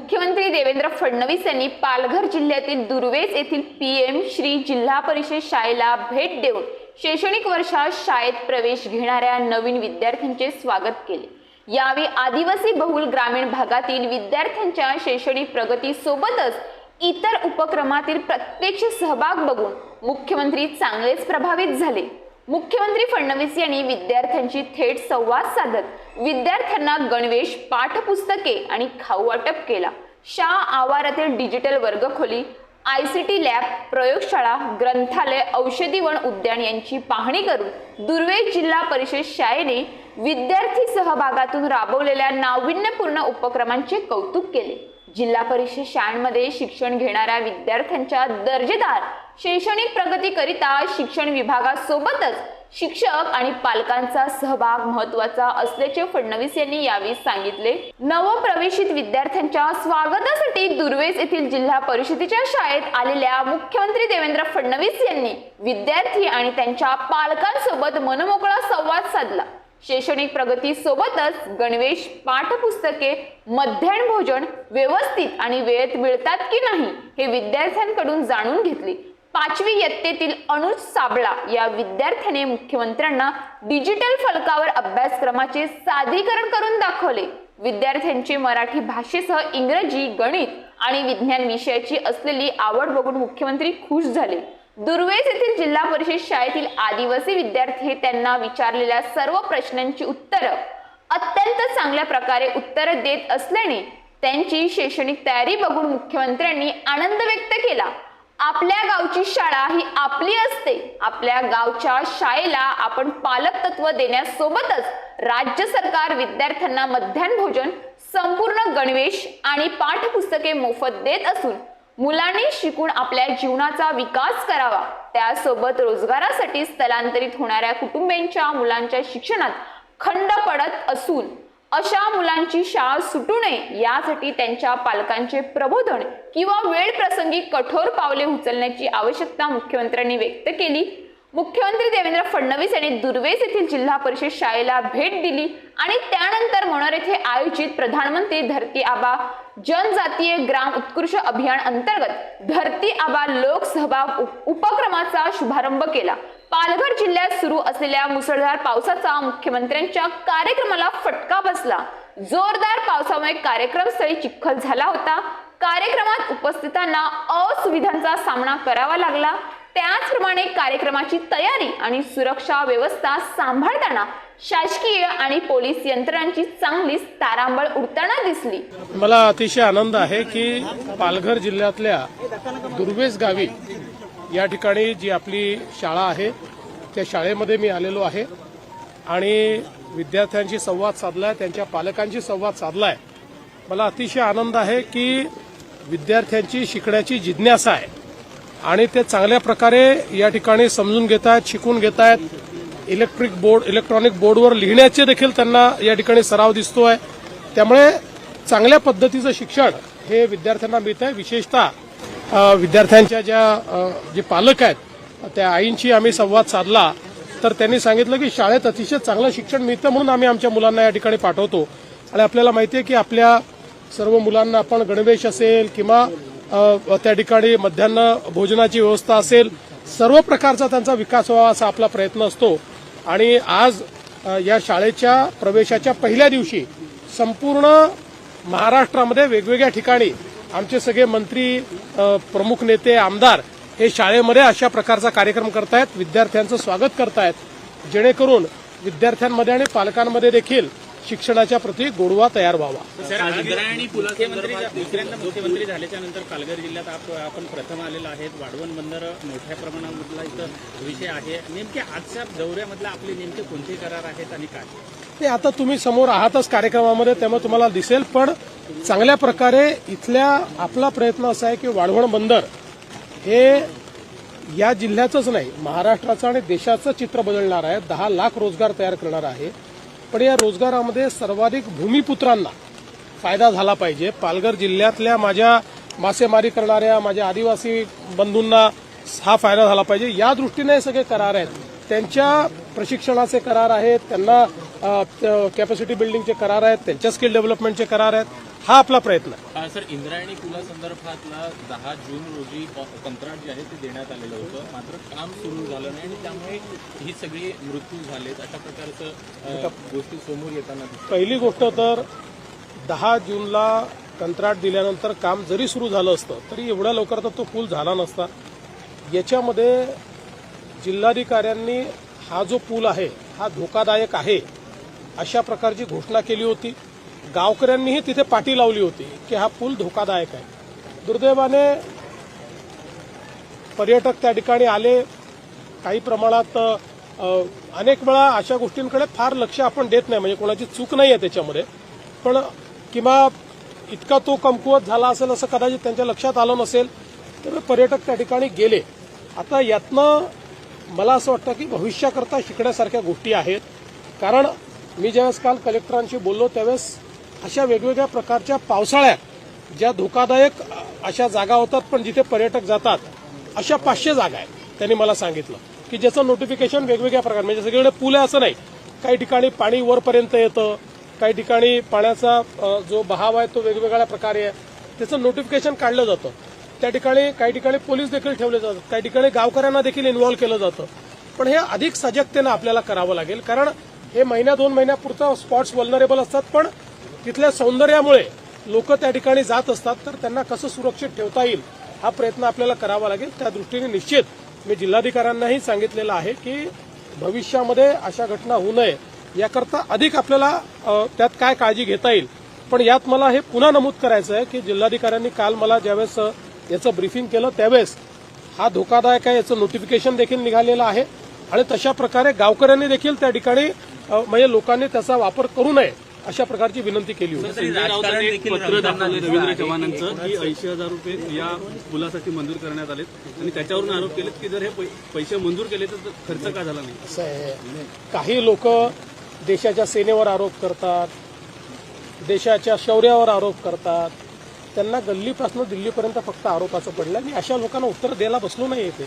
मुख्यमंत्री देवेंद्र फडणवीस यांनी पालघर जिल्ह्यातील दुर्वेज येथील पी एम श्री जिल्हा परिषद शाळेला भेट देऊन शैक्षणिक वर्षात शाळेत प्रवेश घेणाऱ्या नवीन विद्यार्थ्यांचे स्वागत केले. यावेळी आदिवासी बहुल ग्रामीण भागातील विद्यार्थ्यांच्या शैक्षणिक प्रगतीसोबतच इतर उपक्रमातील प्रत्यक्ष सहभाग बघून मुख्यमंत्री चांगलेच प्रभावित झाले. मुख्यमंत्री फडणवीस यांनी विद्यार्थ्यांशी थेट संवाद साधत विद्यार्थ्यांना गणवेश पाठपुस्तके आणि खाऊ वाटप केला. शाह आवारातील डिजिटल वर्गखोली आय सी टी लॅब प्रयोगशाळा ग्रंथालय औषधी वन उद्यान यांची पाहणी करून दुर्वे जिल्हा परिषद शाळेने विद्यार्थी सहभागातून राबवलेल्या नाविन्यपूर्ण उपक्रमांचे कौतुक केले. जिल्हा परिषद शाळांमध्ये शिक्षण घेणाऱ्या विद्यार्थ्यांच्या दर्जेदार शैक्षणिक प्रगतीकरिता शिक्षण विभागासोबतच शिक्षक आणि पालकांचा सहभाग महत्त्वाचा असल्याचे फडणवीस यांनी यावेळी सांगितले. नवप्रवेशित विद्यार्थ्यांच्या स्वागतासाठी दुर्वेस येथील जिल्हा परिषदेच्या शाळेत आलेल्या मुख्यमंत्री देवेंद्र फडणवीस यांनी विद्यार्थी आणि त्यांच्या पालकांसोबत मनमोकळा संवाद साधला. शैक्षणिक प्रगती सोबतच गणवेश पाठपुस्तके मध्यान्ह भोजन व्यवस्थित आणि वेळेत मिळतात की नाही हे विद्यार्थ्यांकडून जाणून घेतले. पाचवी इयत्तेतील अनुज साबळा या विद्यार्थ्याने मुख्यमंत्र्यांना डिजिटल फलकावर अभ्यासक्रमाचे सादरीकरण करून दाखवले. विद्यार्थ्यांची मराठी भाषेसह इंग्रजी गणित आणि विज्ञान विषयाची असलेली आवड बघून मुख्यमंत्री खुश झाले. दुर्वेज येथील जिल्हा परिषद शाळेतील आदिवासी विद्यार्थी हे त्यांना विचारलेल्या सर्व प्रश्नांची उत्तरं अत्यंत चांगल्या प्रकारे उत्तरं देत असल्याने त्यांची शैक्षणिक तयारी बघून मुख्यमंत्र्यांनी आनंद व्यक्त केला. आपल्या गावची शाळा ही आपली असते. आपल्या गावच्या शाळेला आपण पालक तत्व देण्यासोबतच राज्य सरकार विद्यार्थ्यांना मध्यान्ह भोजन संपूर्ण गणवेश आणि पाठपुस्तके मोफत देत असून मुलांनी शिकून आपल्या जीवनाचा विकास करावा. त्यासोबत रोजगारासाठी स्थलांतरित होणाऱ्या कुटुंबियांच्या मुलांच्या शिक्षणात खंड पडत असून अशा मुलांची शाळा सुटू नये यासाठी त्यांच्या पालकांचे प्रबोधन किंवा वेळ प्रसंगी कठोर पावले उचलण्याची आवश्यकता मुख्यमंत्र्यांनी व्यक्त केली. मुख्यमंत्री देवेंद्र फडणवीस यांनी दुर्वेस येथील जिल्हा परिषद शाळेला भेट दिली आणि त्यानंतर मनोर येथे आयोजित प्रधानमंत्री धरती आबा जनजातीय ग्राम उत्कृष्ट अभियान अंतर्गत धरती आबा लोकसहभाग उपक्रमाचा शुभारंभ केला. पालघर जिल्ह्यात सुरू असलेल्या मुसळधार पावसाचा मुख्यमंत्र्यांच्या कार्यक्रमाला फटका बसला. जोरदार पावसामुळे कार्यक्रमस्थळी चिखल झाला होता. कार्यक्रमात उपस्थितांना असुविधांचा सामना करावा लागला. त्याचप्रमाणे कार्यक्रमाची तयारी आणि सुरक्षा व्यवस्था सांभाळताना शासकीय आणि पोलीस यंत्रणांची चांगलीच तारांबळ उडताना दिसली. मला अतिशय आनंद आहे की पालघर जिल्ह्यातल्या दुर्वेस गावी या ठिकाणी जी आपली शाळा आहे त्या शाळेमध्ये मी आलेलो आहे. आणि विद्यार्थ्यांशी संवाद साधलाय त्यांच्या पालकांशी संवाद साधलाय. मला अतिशय आनंद आहे की विद्यार्थ्यांची शिकण्याची जिज्ञासा आहे. आणि ते चांगल्या प्रकारे या ठिकाणी समजून घेत आहेत शिकून घेत आहेत इलेक्ट्रिक बोर्ड इलेक्ट्रॉनिक बोर्डवर लिहिण्याचे देखील त्यांना या ठिकाणी सराव दिसतो आहे त्यामुळे चांगल्या पद्धतीचं शिक्षण हे विद्यार्थ्यांना मिळत आहे विशेषतः विद्यार्थ्यांच्या ज्या जे पालक आहेत त्या आईंशी आम्ही संवाद साधला तर त्यांनी सांगितलं की शाळेत अतिशय चांगलं शिक्षण मिळतं म्हणून आम्ही आमच्या मुलांना या ठिकाणी पाठवतो. आणि आपल्याला माहिती आहे की आपल्या सर्व मुलांना आपण गणवेश असेल किंवा त्या ठिकाणी मध्यान्ह भोजनाची व्यवस्था असेल सर्व प्रकारचा त्यांचा विकास व्हावा असा आपला प्रयत्न असतो. आणि आज या शाळेच्या प्रवेशाच्या पहिल्या दिवशी संपूर्ण महाराष्ट्रामध्ये वेगवेगळ्या ठिकाणी आमचे सगळे मंत्री प्रमुख नेते आमदार हे शाळेमध्ये अशा प्रकारचा कार्यक्रम करतायत विद्यार्थ्यांचं स्वागत करतायत. जेणेकरून विद्यार्थ्यांमध्ये आणि पालकांमध्ये देखील शिक्षणाच्या प्रती गोडवा तयार व्हावा. दुसऱ्यांदा मुख्यमंत्री झाल्याच्यानंतर पालघर जिल्ह्यात आप- आपण प्रथम आलेलो आहेत. वाढवण बंदर मोठ्या प्रमाणामधला इथं विषय आहे. नेमके आजच्या दौऱ्यामधला आपले नेमके कोणते करार आहेत आणि काय? ते आता तुम्ही समोर आहातच कार्यक्रमामध्ये त्यामुळे तुम्हाला दिसेल पण चांगल्या प्रकारे इथल्या आपला प्रयत्न असा आहे की वाढवण बंदर हे या जिल्ह्याचंच नाही महाराष्ट्राचं आणि देशाचं चित्र बदलणार आहे. दहा लाख रोजगार तयार करणार आहे. पण या रोजगारामध्ये सर्वाधिक भूमिपुत्रांना फायदा झाला पाहिजे. पालघर जिल्ह्यातल्या माझ्या मासेमारी करणाऱ्या माझ्या आदिवासी बंधूंना हा फायदा झाला पाहिजे. या दृष्टीने हे सगळे करार आहेत. त्यांच्या प्रशिक्षणाचे करार आहेत. त्यांना कॅपॅसिटी बिल्डिंगचे करार आहेत. त्यांच्या स्किल डेव्हलपमेंटचे करार आहेत. हा आपला प्रयत्न. आहे अ, सर इंद्रायणी पुलासंदर्भातला दहा जून रोजी कंत्राट जे आहे ते देण्यात आलेलं होतं. मात्र काम सुरू झालं नाही आणि त्यामुळे ही सगळी मृत्यू झालेत. अशा प्रकारचं अ, गोष्टी समोर येताना दिसतात. पहिली गोष्ट तर दहा जूनला कंत्राट दिल्यानंतर काम जरी सुरू झालं असतं तरी एवढ्या लवकर तर तो पूल झाला नसता. याच्यामध्ये जिल्हाधिकाऱ्यांनी हा जो पूल आहे हा धोकादायक आहे अशा प्रकारची घोषणा केली होती. गावकऱ्यांनीही तिथे पाठी लावली होती की हा पूल धोकादायक आहे. दुर्दैवाने पर्यटक त्या ठिकाणी आले. काही प्रमाणात अनेक वेळा अशा गोष्टींकडे फार लक्ष आपण देत नाही. म्हणजे कोणाची चूक नाही आहे त्याच्यामध्ये. पण किंवा इतका तो कमकुवत झाला असेल असं कदाचित त्यांच्या लक्षात आलं नसेल तर पर्यटक त्या ठिकाणी गेले. आता यातनं मला असं वाटतं की भविष्याकरता शिकण्यासारख्या गोष्टी आहेत. कारण मी ज्यावेळेस काल कलेक्टरांशी बोललो त्यावेळेस अशा वेगवेगळ्या प्रकारच्या पावसाळ्यात ज्या धोकादायक अशा जागा होतात पण जिथे पर्यटक जातात अशा पाचशे जागा आहेत. त्यांनी मला सांगितलं की ज्याचं नोटिफिकेशन वेगवेगळ्या प्रकार म्हणजे सगळीकडे पूल आहे असं नाही. काही ठिकाणी पाणी वरपर्यंत येतं काही ठिकाणी पाण्याचा जो बहाव आहे तो वेगवेगळ्या प्रकारे आहे. त्याचं नोटिफिकेशन काढलं जातं. त्या ठिकाणी काही ठिकाणी पोलीस देखील ठेवले जातात. काही ठिकाणी गावकऱ्यांना देखील इन्व्हॉल्व्ह केलं जातं. पण हे अधिक सजगतेनं आपल्याला करावं लागेल. कारण हे महिन्या दोन महिन्यापुरतं स्पॉट्स वल्नरेबल असतात पण तिथल्या सौंदर्यामुळे लोक त्या ठिकाणी जात असतात तर त्यांना कसं सुरक्षित ठेवता येईल हा प्रयत्न आपल्याला करावा लागेल. त्या दृष्टीने निश्चित मी जिल्हाधिकाऱ्यांनाही सांगितलेलं आहे की भविष्यामध्ये अशा घटना होऊ नये याकरता अधिक आपल्याला त्यात काय काळजी घेता येईल. पण यात मला हे पुन्हा नमूद करायचं आहे की जिल्हाधिकाऱ्यांनी काल मला ज्यावेळेस याचं ब्रीफिंग केलं त्यावेळेस हा धोकादायक आहे याचं नोटिफिकेशन देखील निघालेलं आहे. आणि तशा प्रकारे गावकऱ्यांनी देखील त्या ठिकाणी म्हणजे लोकांनी त्याचा वापर करू नये. अशा प्रकारची विनंती केली होती. पत्र दाखवलं रवींद्र चव्हाणांचं की ऐंशी हजार रुपये या पुलासाठी मंजूर करण्यात आलेत. आणि त्याच्यावरून आरोप केलेत की जर हे पै- पैसे मंजूर केले तर खर्च का झाला नाही? असं आहे. काही लोक देशाच्या सेनेवर आरोप करतात देशाच्या शौर्यावर आरोप करतात. त्यांना गल्लीपासून दिल्लीपर्यंत फक्त आरोपाचं पडलं आणि अशा लोकांना उत्तर द्यायला बसलो नाही येते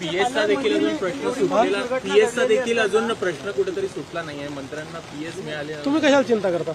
पीएसचा देखील अजून प्रश्न सुटलेला पीएसचा देखील अजून प्रश्न कुठेतरी सुटला नाहीये. मंत्र्यांना पीएस मिळाले तुम्ही कशाला चिंता करता?